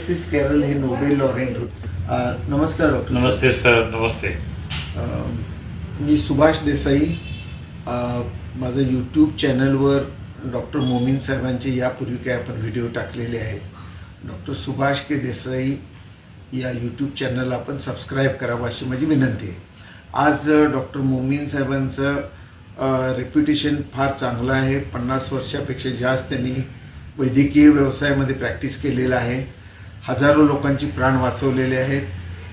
S S Carol हे Nobel laureate होते नमस्कार डॉक्टर नमस्ते सर नमस्ते मी सुभाष देसाई अ, माझं यूट्यूब चॅनलवर डॉक्टर मोमीन साहेबांचे यापूर्वी काय आपण व्हिडिओ टाकलेले आहेत. डॉक्टर सुभाष के देसाई या यूट्यूब चॅनलला आपण सबस्क्राईब करावं अशी माझी विनंती आहे. आज डॉक्टर मोमीन साहेबांचं रेप्युटेशन फार चांगलं आहे. पन्नास वर्षापेक्षा जास्त त्यांनी वैद्यकीय व्यवसायामध्ये प्रॅक्टिस केलेलं आहे. हजारो लोकांची प्राण वाचवलेले आहेत.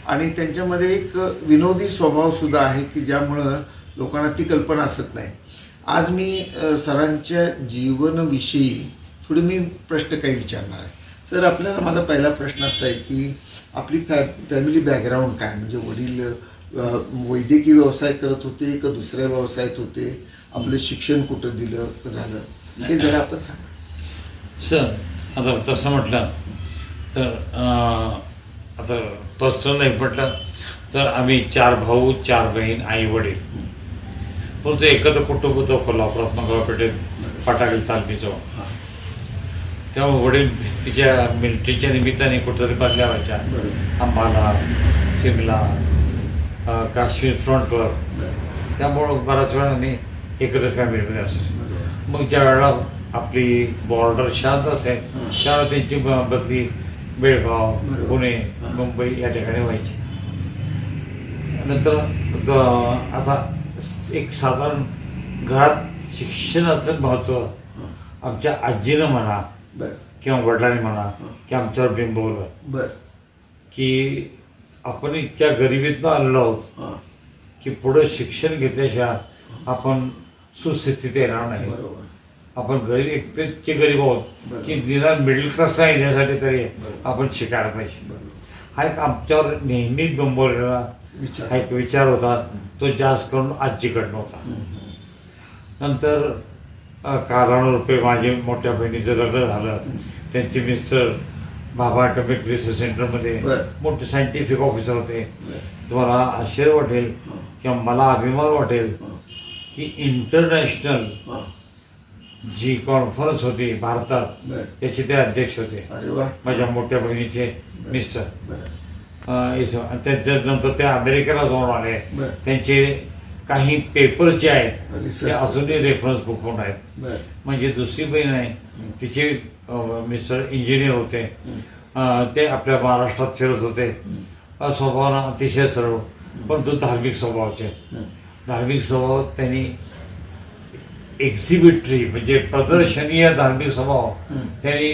आणि त्यांच्यामध्ये एक विनोदी स्वभावसुद्धा आहे की ज्यामुळं लोकांना ती कल्पना असत नाही. आज मी सरांच्या जीवनाविषयी थोडे मी प्रश्न काही विचारणार आहे. सर आपल्याला माझा पहिला प्रश्न असा आहे की आपली फॅ फॅमिली बॅकग्राऊंड काय? म्हणजे वडील वैद्यकीय व्यवसाय करत होते का दुसऱ्या व्यवसायात होते? आपलं शिक्षण कुठं दिलं का झालं? हे जरा आपण सांगा. सर आता तसं म्हटलं तर अं, आता पर्सनल नाही म्हटलं तर आम्ही चार भाऊ चार बहीण आई वडील. परंतु एकत्र कुटुंब होतं कोल्हापुरात मंगळवार पेठेत पाटागल तालमीजवळ तेव्हा वडील तिच्या मिलिटरीच्या निमित्ताने कुठेतरी बदल्या व्हायच्या. अंबाला सिमला काश्मीर फ्रंटवर. त्यामुळं बराच वेळा आम्ही एकत्र फॅमिलीमध्ये असतो. मग ज्या वेळेला आपली बॉर्डर शांत असेल. त्यावेळेला त्यांची ब- बदली बेळगाव. पुणे. मुंबई या ठिकाणी व्हायची. नंतर आता एक साधारण घरात शिक्षणाचं महत्त्व आमच्या आजीनं म्हणा बर. किंवा वडिलांनी म्हणा. की आमच्यावर बिंबवलं बर. की आपण इतक्या गरिबीतनं आलेलो आहोत की पुढं शिक्षण घेतल्याशिवाय आपण सुस्थितीत येणार नाही. बरोबर. आपण गरीब एक इतके गरीब आहोत. की निदान मिडल क्लासला येण्यासाठी तरी. आपण शिकायला पाहिजे हा एक आमच्यावर नेहमी गंभीरलेला विचार हा एक विचार होता तो जास्त करून आजीकडनं होता. नंतर अ, कालानुरूपे माझे मोठ्या बहिणीचं लग्न झालं त्यांचे मिस्टर बाबा ॲटॉमिक रिसर्च सेंटरमध्ये. मोठे सायंटिफिक ऑफिसर होते तुम्हाला आश्चर्य वाटेल. किंवा मला अभिमान वाटेल. की इंटरनॅशनल. जी कॉन्फरन्स होती भारतात त्याचे ते अध्यक्ष होते. माझ्या मोठ्या बहिणीचे मिस्टर. इसो- त्याच्यानंतर ते अमेरिकेला जाऊन आले. त्यांचे काही पेपर जे आहेत. ते अजूनही रेफरन्स बुक म्हणून आहेत. म्हणजे दुसरी बहीण आहे. तिचे मिस्टर इंजिनियर होते. ते आपल्या महाराष्ट्रात फिरत होते. स्वभावानं अतिशय सरळ परंतु धार्मिक स्वभावाचे. धार्मिक स्वभाव त्यांनी एक्झिबिटरी म्हणजे प्रदर्शनीय धार्मिक स्वभाव. त्यांनी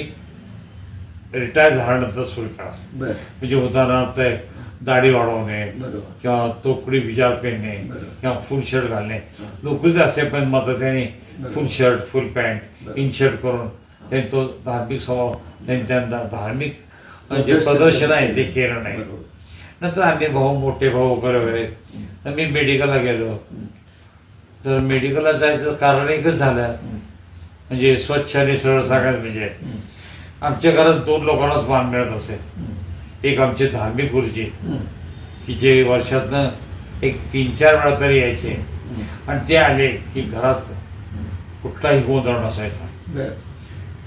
रिटायर झाल्यानंतर सुरू केला बर म्हणजे उदाहरणार्थ दाढी वाढवणे किंवा तोकडी विचार पेरणे. किंवा फुल शर्ट घालणे. नोकरीत असे पण मात्र त्यांनी. Full shirt full pant. In shirt करून त्यांनी तो धार्मिक स्वभाव त्यांनी त्यांना धार्मिक जे प्रदर्शन प्रदर्शन आहे ते केलं. नाही. नंतर आम्ही भाऊ मोठे भाऊ वगैरे वगैरे मी मेडिकलला गेलो. तर मेडिकलला जायचं कारण एकच झालं. म्हणजे स्वच्छ आणि सरळ सांगायचं म्हणजे. आमच्या घरात दोन लोकांनाच मान मिळत असे. एक आमचे धार्मिक गुरुजी. की जे वर्षातनं एक तीन चार वेळा तरी यायचे. आणि ते आले की घरात कुठलाही गोंधळ नसायचा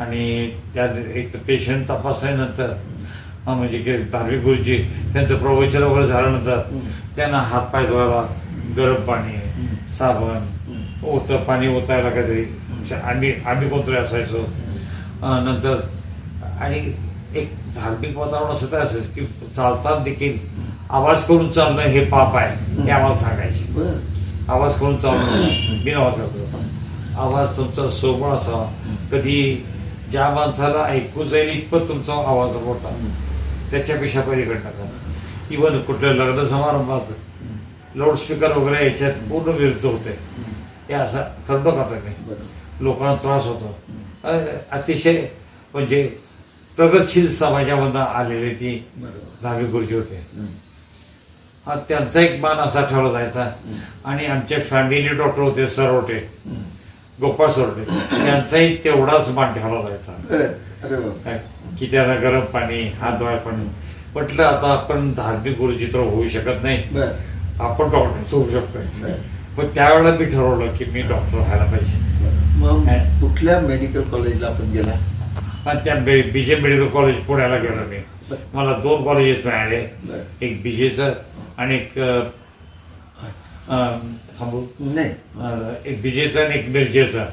आणि त्या एक तर पेशंट तपासल्यानंतर म्हणजे की धार्मिक गुरुजी त्यांचं प्रवचन वगैरे झाल्यानंतर. त्यांना हातपाय धुवायला गरम पाणी. साबण हं. ओतं पाणी ओतायला काहीतरी. आम्ही आम्ही कोणतरी असायचो. नंतर आणि एक धार्मिक वातावरण असं तर असायचं की चालताना देखील. आवाज करून चालणं हे पाप आहे हे आम्हाला सांगायचे. आवाज करून चालणं बिन आवाजाचं आवाज तुमचा सोबळ असावा. कधी ज्या माणसाला ऐकू जाईल इतपत तुमचा आवाज मोठा. त्याच्यापेक्षा पलीकडे नका इवन कुठल्या लग्न समारंभात लाऊडस्पीकर वगैरे याच्यात पूर्ण विरुद्ध होते. हे असं खरं का तुम्ही. बरोबर. लोकांना त्रास होतो. अतिशय म्हणजे प्रगतशील समाजामधनं आलेले ती धार्मिक गुरुजी होते. हं. त्यांचा एक मान असा ठेवला जायचा. आणि आमचे फॅमिली डॉक्टर होते सरवटे हं. गोपाळ सरवटे त्यांचाही तेवढाच मान ठेवला जायचा. की त्यांना गरम पाणी हात धुवाय पाणी. म्हटलं आता आपण धार्मिक गुरुजी तर होऊ शकत नाही. आपण डॉक्टर होऊ शकतोय. बर मग त्यावेळेला मी ठरवलं की मी डॉक्टर व्हायला पाहिजे. मग. कुठल्या मेडिकल कॉलेजला आपण गेला? आणि त्या बी जे मेडिकल कॉलेज पुण्याला गेलो मी. मला दोन कॉलेजेस मिळाले. एक बीजेचं आणि एक थांबू. नाही. अं, एक बीजेचं आणि एक मिरजेचं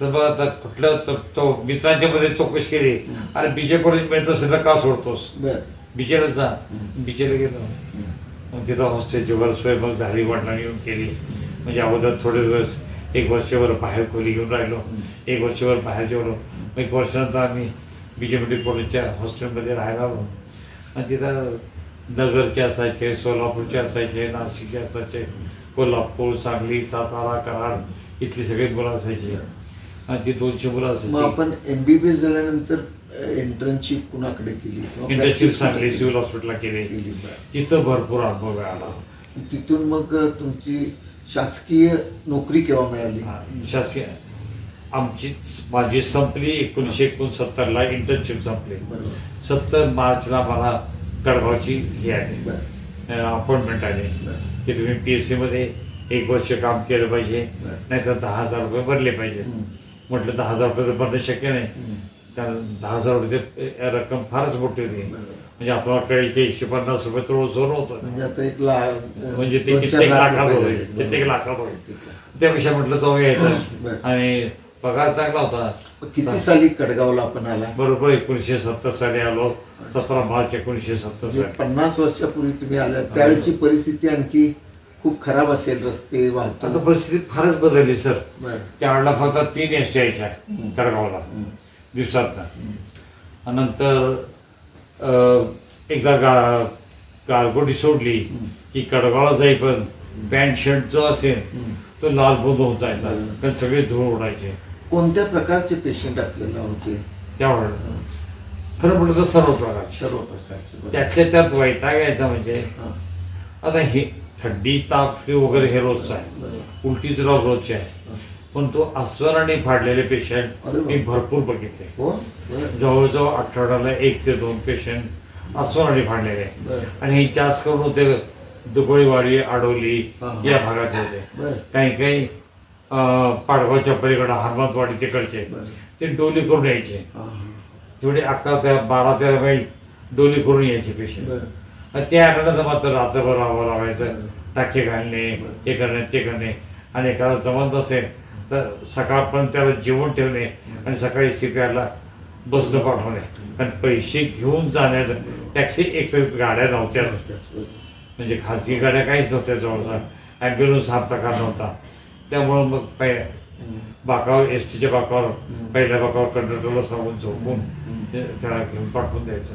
तर मग आता कुठलं तर तो मित्रांच्या मध्ये चौकशी केली. अरे बीजे कॉलेज मिळत असेल तर का सोडतोस? बर. बीजेला जा. बीजेला गेलो. मग तिथं हॉस्टेलची वर सोय मग झाली वडिलांनी येऊन केली. म्हणजे अगोदर थोडे दिवस एक वर्षभर बाहेर खोली घेऊन राहिलो. एक वर्षभर बाहेर जेवलो. मग एक वर्षानंतर आम्ही बी जे मेडिकल कॉलेजच्या हॉस्टेलमध्ये राहायला आलो. आणि तिथं नगरचे असायचे सोलापूरचे असायचे नाशिकचे असायचे कोल्हापूर सांगली सातारा कराड इथली सगळी मुलं असायची. आणि ती दोनशे मुलं मग असायची आपण एस झाल्यानंतर एंट्रन्सशिप कुणाकडे केली practice सांगली सिव्हिल हॉस्पिटलला केली. तिथं भरपूर अनुभव मिळाला. तिथून मग तुमची शासकीय नोकरी केव्हा मिळाली? शासकीय. आमची माझी संपली एकोणीसशे एकोणसत्तरला इंटर्नशिप संपली. सत्तर मार्चला मला कडगावची ही आली. अपॉइंटमेंट आली. की तुम्ही पी एस सीमध्ये एक वर्ष काम केलं पाहिजे. नाहीतर दहा हजार रुपये भरले पाहिजे. म्हटलं दहा हजार रुपये तर भरणं शक्य नाही. कारण दहा हजार रुपये ते रक्कम फारच मोठी होती. म्हणजे आपल्याला कळेल की एकशे पन्नास रुपये तर सोनं होतं म्हणजे आता एक लाख म्हणजे ते कित्येक लाख लाखात होईल. कित्येक लाखात होईल. त्यापेक्षा म्हटलं जाऊया बरं. इथं आणि पगार चांगला होता किती साली कडगावला आपण आला बरोबर एकोणीसशे सत्तर साली आलो सतरा मार्च एकोणीसशे सत्तर म्हणजे साली पन्नास वर्षापूर्वी तुम्ही आल्या त्यावेळची परिस्थिती आणखी खूप खराब असेल रस्ते आता वाहतूक परिस्थिती फारच बदलली सर. त्यावेळेला फक्त तीन एस टी यायच्या. कडगावला. दिवसातनं नंतर एकदा गा गारगोटी सोडली की कडगावला जाईपर्यंत पॅन्ट शर्ट जो असेल. तो लाल बंद होऊन जायचा. कारण सगळे धूळ उडायचे कोणत्या प्रकारचे पेशंट आपल्याला होते त्यावेळेला खरं म्हटलं तर सर्व प्रकारचे सर्व प्रकारचे. त्यातल्या त्यात वैताग यायचा म्हणजे. आता हे थंडी ताप वगैरे हे रोजचं आहे. उलटी जुलाब रोजचे आहे पण तो अस्वराने फाडलेले पेशंट. मी भरपूर बघितले हो. जवळजवळ आठवड्याला एक ते दोन पेशंट अस्वराने फाडलेले. आणि हे जास्त करून होते दुबळीवाडी आडोली. या भागात होते. काही काही अं, पाडगावच्या पलीकडे हनुमंतवाडी तिकडचे. ते डोली करून यायचे. तेवढे अकरा ते बारा तेरा मैल डोली करून यायचे पेशंट बरं. आणि ते आठवड्याचं मात्र रात्रभर राहावं लागायचं बरं. टाके घालणे. हे करणे ते करणे आणि एखादा जमत असेल तर सकाळपर्यंत त्याला जेवण ठेवणे आणि सकाळी सीपीआरला बसनं पाठवणे. आणि पैसे घेऊन जाण्यात टॅक्सी एक तर गाड्या नव्हत्याच म्हणजे खाजगी गाड्या काहीच नव्हत्या जवळचा ॲम्ब्युलन्स हा प्रकार नव्हता. त्यामुळं मग पै बाकावर एस टीच्या बाकावर पहिल्या बाकावर कंडक्टरला सांगून झोपून त्याला घेऊन पाठवून द्यायचं.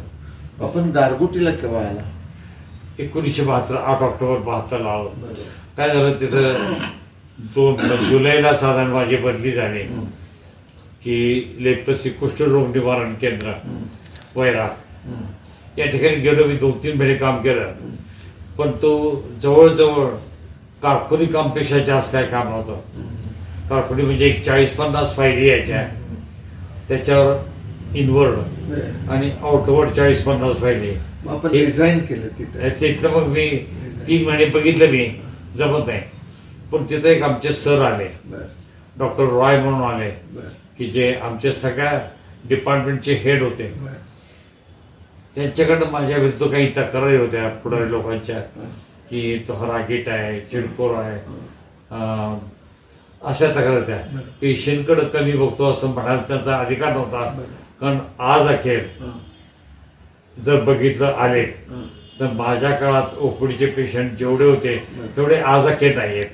आपण गारगोटीला केव्हा आला? एकोणीसशे बहात्तर आठ ऑक्टोबर बहात्तरला आलो. काय झालं तिथं? दोन जुलैला साधारण माझी बदली झाली. की लेप्टसी कुष्ठरोग निवारण केंद्र वैरा. या ठिकाणी गेलो मी दोन तीन महिने काम केलं. पण तो जवळजवळ कारखुनी कामपेक्षा जास्त काय काम नव्हतं. कारखुनी म्हणजे एक चाळीस पन्नास फायली यायच्या. त्याच्यावर इनवर्ड. आणि आउटवर्ड चाळीस पन्नास फायली. आपण डिझाईन केलं तिथं. तिथलं मग मी तीन महिने बघितलं मी. जमत नाही. पण तिथं एक आमचे सर आले. डॉक्टर रॉय म्हणून आले. की जे आमच्या सगळ्या डिपार्टमेंटचे हेड होते. त्यांच्याकडनं माझ्या विरुद्ध काही तक्रारी होत्या पुढारी लोकांच्या. की तो रागीट आहे चिडकोर आहे अशा तक्रार होत्या. पेशंटकडे कमी बघतो असं म्हणायला त्यांचा अधिकार नव्हता. कारण आज अखेर. जर बघितलं आले. तर माझ्या काळात ओपडीचे पेशंट जेवढे होते. तेवढे आज अखेर नाही आहेत.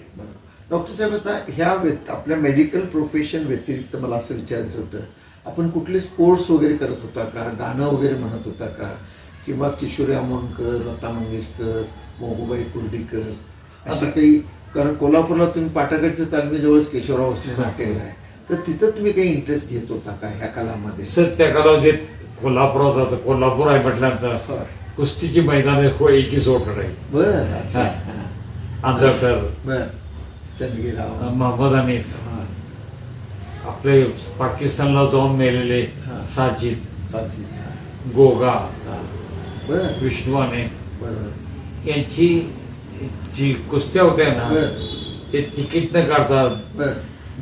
डॉक्टर साहेब आता ह्या व्यत आपल्या मेडिकल प्रोफेशन व्यतिरिक्त मला असं विचारायचं होतं आपण कुठले स्पोर्ट्स वगैरे करत होता का गाणं वगैरे म्हणत होता का किंवा किशोरी आमोणकर लता मंगेशकर मोहूबाई कुर्डीकर असे काही कारण कोल्हापूरला तुम्ही पाटागडचं तालमीजवळच केशवराव भोसले नाट्यगृह आहे तर तिथं तुम्ही काही इंटरेस्ट घेत होता का ह्या कलामध्ये सर त्या कालावधीत कोल्हापुरात होतं कोल्हापूर आहे म्हटल्यानंतर. कुस्तीची मैदान एकी सोड आहे बरं अच्छा. आंधळकर बरं चंदगीराव मोहम्मद हनीफ हां. आपले पाकिस्तानला जाऊन मेलेले हा. साजिद साची हां. गोगा हां. बरं विष्णुवाने बरं यांची जी कुस्त्या होत्या ना बरं ते तिकीट न काढता बरं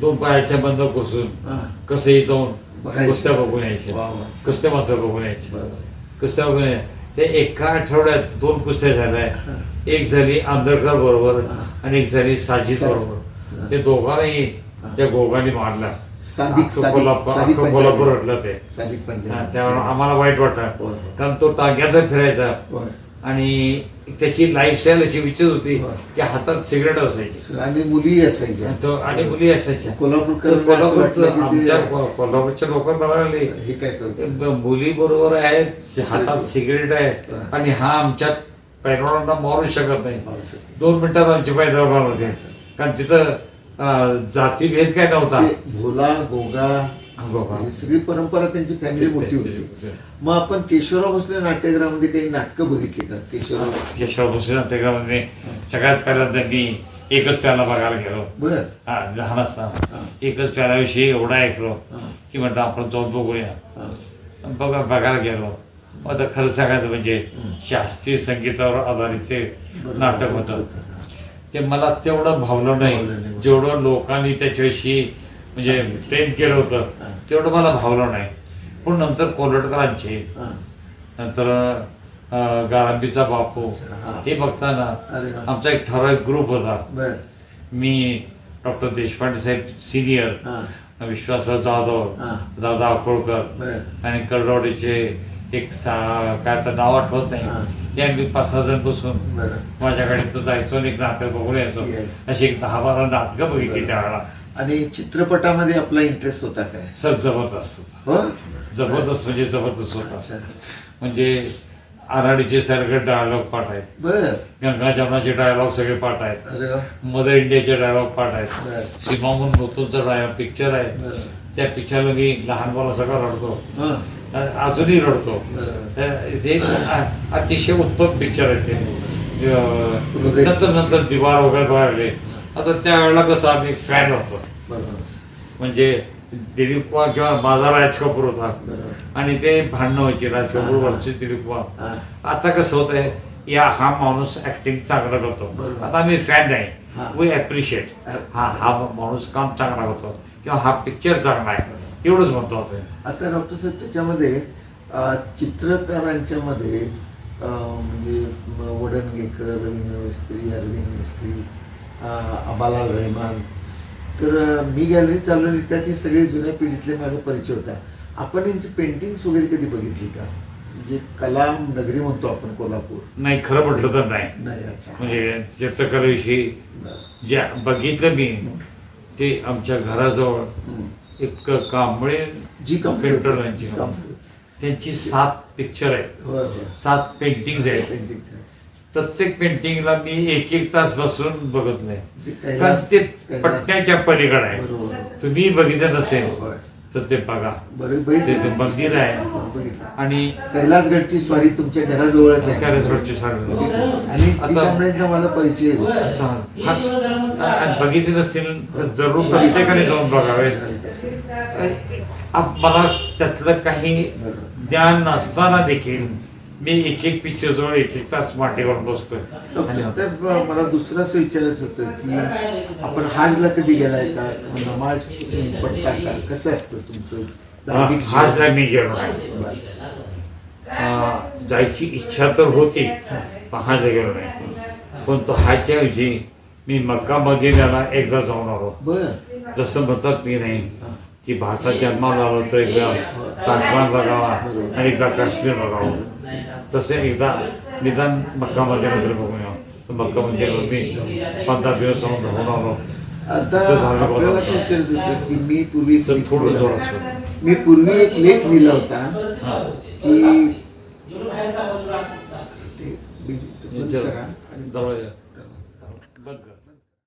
दोन पायाच्या बंद घुसून हां. कसंही जाऊन बघायचं. कुस्त्या बघून यायचे वा. कुस्त्या मात्र बघून यायचे बरं. कुस्त्या वगैरे ते एका आठवड्यात दोन कुस्त्या झाल्या. एक झाली आंदळकर बरोबर आणि एक झाली साजिद बरोबर. ते दोघांनाही त्या गोगाने मारला. कोल्हापूर ते. त्यावर आम्हाला वाईट वाटलं. कारण तो टाक्याचा फिरायचा. आणि त्याची लाईफस्टाईल अशी विचित्र होती. की हातात सिगरेट असायची. आणि मुली असायच्या. तो आणि मुली असायच्या. कोल्हापूरकर तर कोल्हापूरचं असं वाटलं की ते- आमच्या को- कोल्हापूरच्या लोकांना म्हणाले हे मुली बरोबर आहेत हातात सिगरेट आहे आणि हा आमच्या पैलवानांना मारू शकत नाही. दोन मिनिटात आमचे पैलवान होते कारण तिथं जातीभेद काय नव्हता. भोला गोगा ही सगळी परंपरा त्यांची फॅमिली मोठी होती. मग आपण केशवराव भोसले नाट्यगृहामध्ये काही नाटकं बघितली का? केशवराव. केशव भोसले नाट्यगृहामध्ये सगळ्यात पहिल्यांदा मी एकच प्याला बघायला गेलो. बर. हा लहान. असताना. एकच प्याल्याविषयी एवढा ऐकलो. की म्हटलं आपण जाऊन बघूया. बघा बघायला गेलो. आता खरं सांगायचं म्हणजे. शास्त्रीय संगीतावर आधारित ते. नाटक होतं. ते मला तेवढं भावलं. नाही. जेवढं लोकांनी त्याच्याविषयी म्हणजे. प्रेम केलं होतं. तेवढं मला भावलं नाही पण नंतर कोलटकरांचे. नंतर गारंबीचा बापू हा. बघताना. आमचा एक ठराविक ग्रुप होता मी डॉक्टर देशपांडे साहेब सिनियर विश्वासराव जाधव. दादा अकोळकर आणि करडवाडीचे एक सा काय आता नाव आठवत. नाही या मी पाच सहा जण बसून माझ्याकडे तर जायचो आणि एक नाटक बघून यायचो. अशी एक दहा बारा नाटकं बघितली. त्यावेळेला आणि चित्रपटामध्ये आपला इंटरेस्ट होता काय? सर जबरदस्त होता. हो? जबरदस्त म्हणजे जबरदस्त होता. म्हणजे आराडीचे सगळे डायलॉग पाठ आहेत. बर. गंगा जमनाचे डायलॉग सगळे पाठ आहेत. अरे वा. मदर इंडियाचे डायलॉग पाठ आहेत. बर. सीमा म्हणून नूतनचा डायलॉग पिक्चर आहे. बर. त्या पिक्चरला मी लहान मुला सगळं रडतो. हा. अ- अजूनही रडतो. बरं. अ- ते अ- अतिशय उत्तम पिक्चर आहे ते. अ, हृदय नंतर नंतर दिवार वगैरे बाहेरले आता त्यावेळेला कसं आम्ही फॅन होतो. बरोबर. म्हणजे दिलीप कुमार किंवा माझा राज कपूर होता. आणि ते भांडणं व्हायची राज कपूर. वरचीच दिलीप कुमार. आता कसं होत आहे या हा माणूस ऍक्टिंग चांगला करतो. आता आम्ही फॅन नाही हा. वी अप्रिशिएट हा हा माणूस काम चांगला करतो. किंवा हा पिक्चर चांगला आहे. एवढंच म्हणतो आता. डॉक्टर साहेब त्याच्यामध्ये चित्रकारांच्या मध्ये म्हणजे वडणगेकर रवींद्र मिस्त्री अरविंद मिस्त्री अबालाल रहमान. तर मी गॅलरी चालवली त्यात हे सगळे जुन्या पिढीतले माझा परिचय होता. आपण यांची पेंटिंग्स वगैरे कधी बघितली का? म्हणजे कला नगरी म्हणतो आपण कोल्हापूर. नाही खरं म्हटलं तर नाही. नाही अच्छा. म्हणजे चित्रकलेविषयी. जे बघितलं मी ते आमच्या घराजवळ हम्म. एक कांबळे जी कंपनी. त्यांची सात पिक्चर आहेत. सात पेंटिंग आहेत. पेंटिंग्स आहे. प्रत्येक पेंटिंगला मी एक एक तास बसून बघत नाही. कारण कैलास- ते पट्ट्याच्या पलीकडे आहे. तुम्ही बघितलं नसेल. तर ते बघा. ते मंदिर आहे. आणि कैलासगडची स्वारी तुमच्या घराजवळच आहे. कॅरेसवरची साडी आणि माझा परिचय बघितले नसतील तर जरूर प्रत्येकाने जाऊन बघावे. आप- मला त्यातलं काही ज्ञान नसताना देखील मी एक एक पिक्चर जवळ एक एक तास मांडीवर बसतोय. मला दुसरं असं विचारायचं होतं की आपण हाजला कधी गेलाय का? नमाज पडता का? कसं असतं तुमचं? हाजला मी गेलो नाही. जायची इच्छा तर होती पण हाजला गेलो नाही. पण तो हाजच्या ऐवजी मी मक्का मदिन्याला एकदा जाऊन आलो. बरं. जसं म्हणतात की नाही की भारतात जन्माला आलो तर एकदा काश्मीर बघावा आणि एकदा काश्मीर बघावं. तसे एकदा निदान मक्का मदिन्यामध्ये बघून यावं. तर मक्का मदिन्याला मी पंधरा दिवस राहून आलो. ते की मी पूर्वी एक तर लेख थोडं लिहिला जोरात होता. बोल. मी पूर्वी एक लेख लिहिला होता हां. की